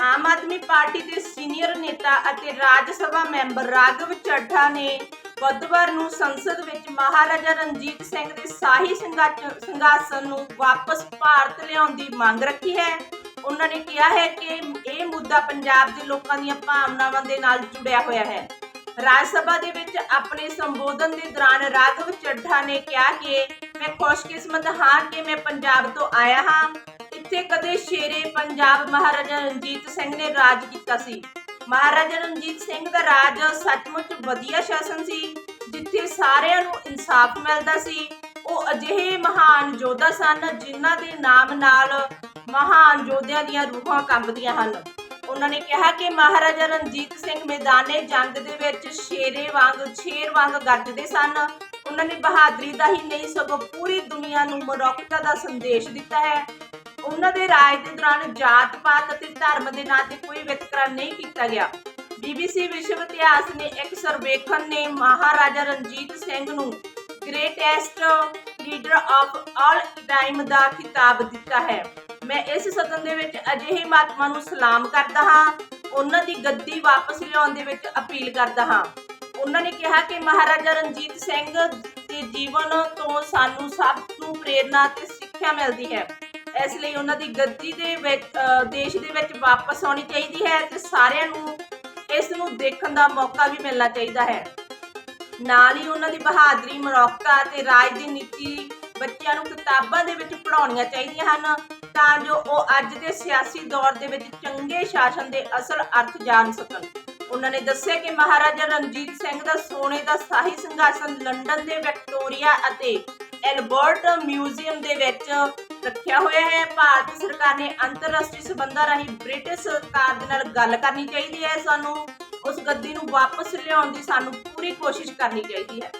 Aam Aadmi party ਦੇ senior ਨੇਤਾ ਅਤੇ ਰਾਜ ਸਭਾ ਮੈਂਬਰ ਰਾਘਵ ਚੱਢਾ ਨੇ ਬੁੱਧਵਾਰ ਨੂੰ ਸੰਸਦ ਵਿੱਚ ਮਹਾਰਾਜਾ ਰਣਜੀਤ ਸਿੰਘ ਦੇ ਸ਼ਾਹੀ ਸਿੰਘਾਚ- ਨੂੰ ਵਾਪਸ ਭਾਰਤ ਲਿਆਉਣ ਦੀ ਮੰਗ ਰੱਖੀ ਹੈ। ਉਹਨਾਂ ਨੇ ਕਿਹਾ ਹੈ ਕਿ ਇਹ ਮੁੱਦਾ ਪੰਜਾਬ ਦੇ ਲੋਕਾਂ ਦੀਆਂ ਭਾਵਨਾਵਾਂ ਦੇ ਨਾਲ ਜੁੜਿਆ ਹੋਇਆ ਹੈ। ਰਾਜ ਸਭਾ ਦੇ ਵਿੱਚ ਆਪਣੇ ਸੰਬੋਧਨ ਦੇ ਦੌਰਾਨ ਰਾਘਵ ਚੱਢਾ ਨੇ ਕਿਹਾ ਕਿ ਮੈਂ ਖੁਸ਼ਕਿਸਮਤ ਹਾਂ ਕਿ ਮੈਂ ਪੰਜਾਬ ਤੋਂ ਆਇਆ ਹਾਂ। ਇੱਥੇ ਕਦੇ ਸ਼ੇਰੇ ਪੰਜਾਬ ਮਹਾਰਾਜਾ ਰਣਜੀਤ ਸਿੰਘ ਨੇ ਰਾਜ ਕੀਤਾ ਸੀ। ਮਹਾਰਾਜਾ ਰਣਜੀਤ ਸਿੰਘ ਦਾ ਰਾਜ ਸੱਚਮੁੱਚ ਵਧੀਆ ਸ਼ਾਸਨ ਸੀ, ਜਿੱਥੇ ਸਾਰਿਆਂ ਨੂੰ ਇਨਸਾਫ ਮਿਲਦਾ ਸੀ। ਉਹ ਅਜਿਹੇ ਮਹਾਨ ਯੋਧਾ ਸਨ, ਜਿਨ੍ਹਾਂ ਦੇ ਨਾਮ ਨਾਲ ਮਹਾਨ ਯੋਧਿਆਂ ਦੀਆਂ ਰੂਹਾਂ ਕੰਬਦੀਆਂ ਹਨ। ਉਹਨਾਂ ਨੇ ਕਿਹਾ ਕਿ ਮਹਾਰਾਜਾ ਰਣਜੀਤ ਸਿੰਘ ਮੈਦਾਨੇ ਜੰਗ ਦੇ ਵਿੱਚ ਸ਼ੇਰੇ ਵਾਂਗ, ਸ਼ੇਰ ਵਾਂਗ ਗੱਜਦੇ ਸਨ। ਉਹਨਾਂ ਨੇ ਬਹਾਦਰੀ ਦਾ ਹੀ ਨਹੀਂ ਸਗੋਂ ਪੂਰੀ ਦੁਨੀਆ ਨੂੰ ਮਨੁੱਖਤਾ ਦਾ ਸੰਦੇਸ਼ ਦਿੱਤਾ ਹੈ। ਉਹਨਾਂ ਦੇ ਰਾਜ ਦੇ ਦੌਰਾਨ ਜਾਤ ਪਾਤ ਅਤੇ ਧਰਮ ਦੇ ਨਾਂ ਤੇ ਕੋਈ ਵਿਤਕਰਾ ਨਹੀਂ ਕੀਤਾ ਗਿਆ। ਬੀਬੀਸੀ ਵਿਸ਼ਵ ਇਤਿਹਾਸ ਨੇ ਇੱਕ ਸਰਵੇਖਣ ਨੇ ਮਹਾਰਾਜਾ ਰਣਜੀਤ ਸਿੰਘ ਨੂੰ greatest leader of all time ਦਾ ਖਿਤਾਬ ਦਿੱਤਾ ਹੈ। ਮੈਂ ਇਸ ਸਦਨ ਦੇ ਵਿੱਚ ਅਜਿਹੇ ਮਹਾਤਮਾ ਨੂੰ ਸਲਾਮ ਕਰਦਾ ਹਾਂ, ਉਹਨਾਂ ਦੀ ਗੱਦੀ ਵਾਪਸ ਲਿਆਉਣ ਦੇ ਵਿੱਚ ਅਪੀਲ ਕਰਦਾ ਹਾਂ। ਉਹਨਾਂ ਨੇ ਕਿਹਾ ਕਿ ਮਹਾਰਾਜਾ ਰਣਜੀਤ ਸਿੰਘ ਦੇ ਜੀਵਨ ਤੋਂ ਸਾਨੂੰ ਸਭ ਨੂੰ ਪ੍ਰੇਰਨਾ ਤੇ ਸਿੱਖਿਆ ਮਿਲਦੀ ਹੈ। ਇਸ ਲਈ ਉਹਨਾਂ ਦੀ ਗੱਦੀ ਦੇ ਵਿੱਚ ਦੇਸ਼ ਦੇ ਵਿੱਚ ਵਾਪਸ ਆਉਣੀ ਚਾਹੀਦੀ ਹੈ ਤੇ ਸਾਰਿਆਂ ਨੂੰ ਇਸ ਨੂੰ ਦੇਖਣ ਦਾ ਮੌਕਾ ਵੀ ਮਿਲਣਾ ਚਾਹੀਦਾ ਹੈ। ਨਾਲ ਹੀ ਉਹਨਾਂ ਦੀ ਬਹਾਦਰੀ, ਮਨੁੱਖਤਾ ਤੇ ਰਾਜ ਦੀ ਨੀਤੀ ਬੱਚਿਆਂ ਨੂੰ ਕਿਤਾਬਾਂ ਦੇ ਵਿੱਚ ਪੜਾਉਣੀਆਂ ਚਾਹੀਦੀਆਂ ਹਨ ਤਾਂ ਜੋ ਉਹ ਅੱਜ ਦੇ ਸਿਆਸੀ ਦੌਰ ਦੇ ਵਿੱਚ ਚੰਗੇ ਸ਼ਾਸਨ ਦੇ ਅਸਲ ਅਰਥ ਜਾਣ ਸਕਣ। ਉਹਨਾਂ ਨੇ ਦੱਸਿਆ ਕਿ ਮਹਾਰਾਜਾ ਰਣਜੀਤ ਸਿੰਘ ਦਾ ਸੋਨੇ ਦਾ ਸ਼ਾਹੀ ਸਿੰਘਾਸਨ ਲੰਡਨ ਦੇ ਵਿਕਟੋਰੀਆ ਅਤੇ ਐਲਬਰਟ ਮਿਊਜ਼ੀਅਮ ਦੇ ਵਿੱਚ ਰੱਖਿਆ ਹੋਇਆ ਹੈ। ਭਾਰਤ ਸਰਕਾਰ ਨੇ ਅੰਤਰਰਾਸ਼ਟਰੀ ਸਬੰਧਾਂ ਰਾਹੀਂ ਬ੍ਰਿਟਿਸ਼ ਸਰਕਾਰ ਦੇ ਨਾਲ ਗੱਲ ਕਰਨੀ ਚਾਹੀਦੀ ਹੈ। ਸਾਨੂੰ ਉਸ ਗੱਦੀ ਨੂੰ ਵਾਪਸ ਲਿਆਉਣ ਦੀ ਸਾਨੂੰ ਪੂਰੀ ਕੋਸ਼ਿਸ਼ ਕਰਨੀ ਚਾਹੀਦੀ ਹੈ।